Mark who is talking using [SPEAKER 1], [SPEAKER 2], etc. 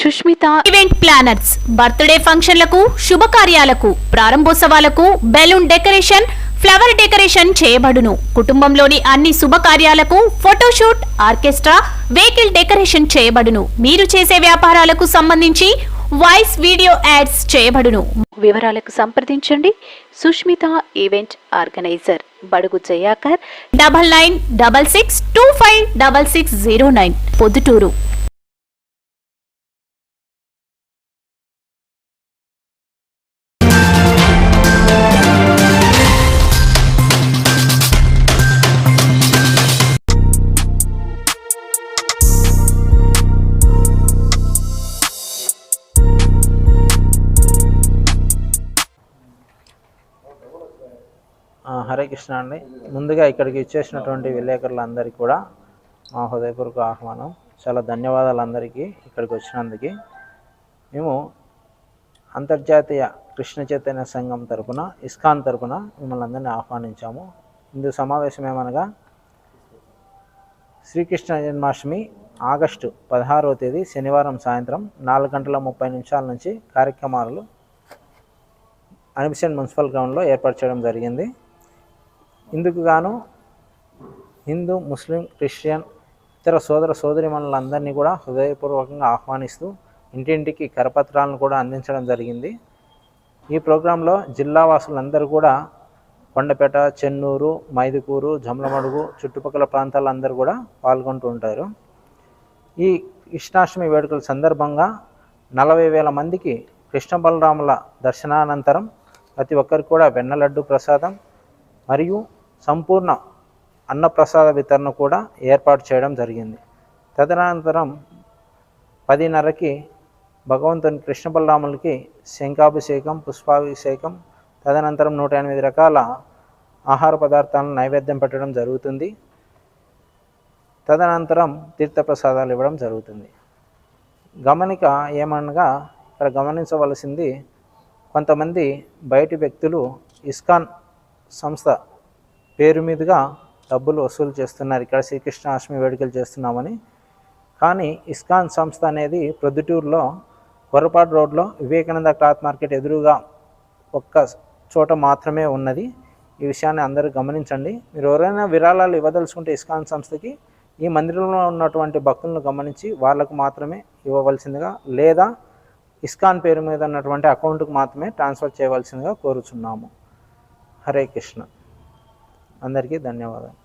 [SPEAKER 1] Sushmita
[SPEAKER 2] event planners birthday ఫంక్షన్లకు శుభకార్యాలకు ప్రారంభోత్సవాలకు బెలూన్ డెకరేషన్ ఫ్లవర్ డెకరేషన్ చేయబడును. కుటుంబంలోని అన్ని శుభకార్యాలకు ఫోటోషూట్ ఆర్కెస్ట్రా వెహికల్ డెకరేషన్ చేయబడును. మీరు చేసే వ్యాపారాలకు సంబంధించి వాయిస్ వీడియో యాడ్స్ చేయబడును.
[SPEAKER 1] వివరాలకు సంప్రదించండి. Sushmita event organiser Badugu Jayakar.
[SPEAKER 2] Double nine double six two five double six zero nine Proddatur.
[SPEAKER 3] Hare Krishna అండి. ముందుగా ఇక్కడికి ఇచ్చేసినటువంటి విలేకరులందరికీ కూడా మా హృదయపూర్వక ఆహ్వానం. చాలా ధన్యవాదాలు అందరికీ ఇక్కడికి వచ్చినందుకు. మేము అంతర్జాతీయ కృష్ణ చైతన్య సంఘం తరపున ఇస్కాన్ తరపున మిమ్మల్ని అందరినీ ఆహ్వానించాము. ఇందు సమావేశం ఏమనగా శ్రీకృష్ణ జన్మాష్టమి ఆగస్టు పదహారవ తేదీ శనివారం సాయంత్రం నాలుగు గంటల ముప్పై నిమిషాల నుంచి కార్యక్రమాలు అనిపిసెంట్ మున్సిపల్ గ్రౌండ్లో ఏర్పాటు చేయడం జరిగింది. ఇందుకు గాను హిందూ ముస్లిం క్రిస్టియన్ ఇతర సోదర సోదరిమణులందరినీ కూడా హృదయపూర్వకంగా ఆహ్వానిస్తూ ఇంటింటికి కరపత్రాలను కూడా అందించడం జరిగింది. ఈ ప్రోగ్రాంలో జిల్లా వాసులందరూ కూడా కొండపేట చెన్నూరు మైదుకూరు జమలమడుగు చుట్టుపక్కల ప్రాంతాలందరూ కూడా పాల్గొంటూ ఉంటారు. ఈ కృష్ణాష్టమి వేడుకల సందర్భంగా నలభై వేల మందికి కృష్ణ బలరాముల దర్శనానంతరం ప్రతి ఒక్కరికి కూడా వెన్నలడ్డు ప్రసాదం మరియు సంపూర్ణ అన్నప్రసాద వితరణ కూడా ఏర్పాటు చేయడం జరిగింది. తదనంతరం పదిన్నరకి భగవంతుని కృష్ణ బలరాములకి శంఖాభిషేకం పుష్పాభిషేకం తదనంతరం నూట ఎనిమిది రకాల ఆహార పదార్థాలను నైవేద్యం పెట్టడం జరుగుతుంది. తదనంతరం తీర్థప్రసాదాలు ఇవ్వడం జరుగుతుంది. గమనిక ఏమనగా ఇక్కడ గమనించవలసింది కొంతమంది బయటి వ్యక్తులు ఇస్కాన్ సంస్థ పేరు మీదుగా డబ్బులు వసూలు చేస్తున్నారు. ఇక్కడ శ్రీకృష్ణ అష్టమి వేడుకలు చేస్తున్నామని. కానీ ఇస్కాన్ సంస్థ అనేది ప్రొద్దుటూరులో కొరపాటు రోడ్లో వివేకానంద క్లాత్ మార్కెట్ ఎదురుగా ఒక్క చోట మాత్రమే ఉన్నది. ఈ విషయాన్ని అందరూ గమనించండి. మీరు ఎవరైనా విరాళాలు ఇవ్వదలుచుకుంటే ఇస్కాన్ సంస్థకి ఈ మందిరంలో ఉన్నటువంటి భక్తులను గమనించి వాళ్ళకు మాత్రమే ఇవ్వవలసిందిగా లేదా ఇస్కాన్ పేరు మీద ఉన్నటువంటి అకౌంట్కు మాత్రమే ట్రాన్స్ఫర్ చేయవలసిందిగా కోరుచున్నాము. హరే కృష్ణ. అందరికీ ధన్యవాదాలు.